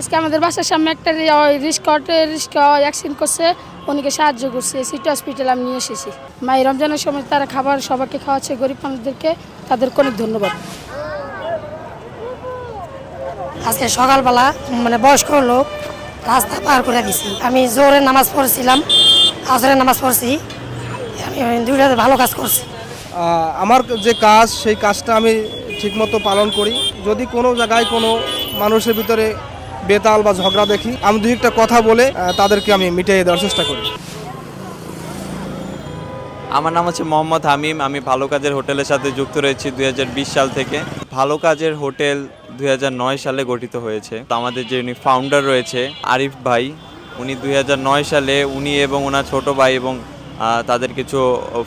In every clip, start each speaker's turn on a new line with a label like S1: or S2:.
S1: আজকে আমাদের বাসার সামনে একটা রিস্কা অটো রিস্কা অ্যাক্সিডেন্ট করছে উনিকে সাহায্য করছে। সিটি হসপিটালে আমি নিয়ে এসেছি। মাই রমজানের সময় তারা খাবার সবাইকে খাওয়াচ্ছে গরিব মানুষদেরকে তাদেরকে অনেক ধন্যবাদ।
S2: আজকে সকালবেলা মানে বয়স্ক লোক রাস্তা পার করে দিছি। আমি জোরে নামাজ পড়ছিলাম আসরে নামাজ পড়ছি। আমি দুইটা ভালো কাজ করছি।
S3: আমার যে কাজ সেই কাজটা আমি ঠিকমতো পালন করি। যদি কোনো জায়গায় কোনো মানুষের ভিতরে বেতাল বা ঝগড়া দেখি। আমি দুই একটা কথা বলে তাদেরকে আমি মিটিয়ে দেওয়ার চেষ্টা করি।
S4: আমার নাম হচ্ছে মোহাম্মদ হামিম। আমি ভালো কাজের হোটেলের সাথে যুক্ত রয়েছি দু হাজার বিশ সাল থেকে। ভালো কাজের হোটেল দু হাজার নয় সালে গঠিত হয়েছে। তো আমাদের যে উনি ফাউন্ডার রয়েছে, আরিফ ভাই, উনি দুই হাজার নয় সালে উনি এবং ওনার ছোট ভাই এবং তাদের কিছু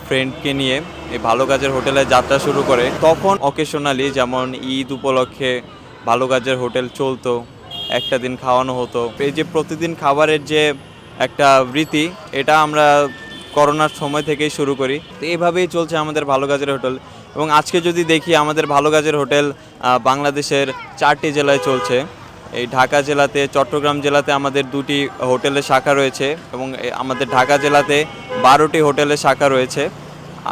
S4: ফ্রেন্ডকে নিয়ে এই ভালো কাজের হোটেলে যাত্রা শুরু করে। তখন অকেশনালি যেমন ঈদ উপলক্ষে ভালো কাজের হোটেল চলতো একটা দিন খাওয়ানো হতো। এই যে প্রতিদিন খাবারের যে একটা রীতি, এটা আমরা করোনার সময় থেকেই শুরু করি। তো এইভাবেই চলছে আমাদের ভালো কাজের হোটেল। এবং আজকে যদি দেখি, আমাদের ভালো কাজের হোটেল বাংলাদেশের চারটি জেলায় চলছে। এই ঢাকা জেলাতে, চট্টগ্রাম জেলাতে আমাদের দুটি হোটেলের শাখা রয়েছে এবং আমাদের ঢাকা জেলাতে বারোটি হোটেলের শাখা রয়েছে।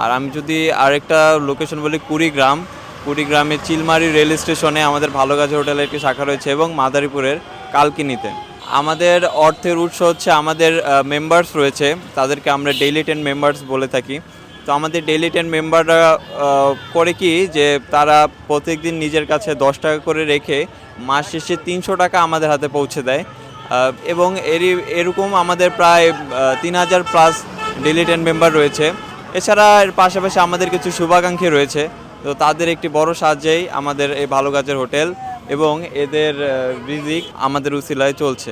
S4: আর আমি যদি আরেকটা লোকেশন বলি, কুড়িগ্রাম। কুড়িগ্রামের চিলমারি রেল স্টেশনে আমাদের ভালো কাজের হোটেলের একটি শাখা রয়েছে এবং মাদারীপুরের কালকিনিতে। আমাদের অর্থের উৎস হচ্ছে আমাদের মেম্বার্স রয়েছে, তাদেরকে আমরা ডেইলি টেন মেম্বার্স বলে থাকি। তো আমাদের ডেইলি টেন মেম্বাররা করে কি যে তারা প্রত্যেকদিন নিজের কাছে দশ টাকা করে রেখে মাস শেষে তিনশো টাকা আমাদের হাতে পৌঁছে দেয়। এবং এরই, এরকম আমাদের প্রায় তিন হাজার প্লাস ডেইলি টেন মেম্বার রয়েছে। এছাড়া এর পাশাপাশি আমাদের কিছু শুভাকাঙ্ক্ষী রয়েছে। তো তাদের একটি বড় সাহায্যেই আমাদের এই ভালো গাছের হোটেল এবং এদের রিজিক আমাদের উসিলায় চলছে।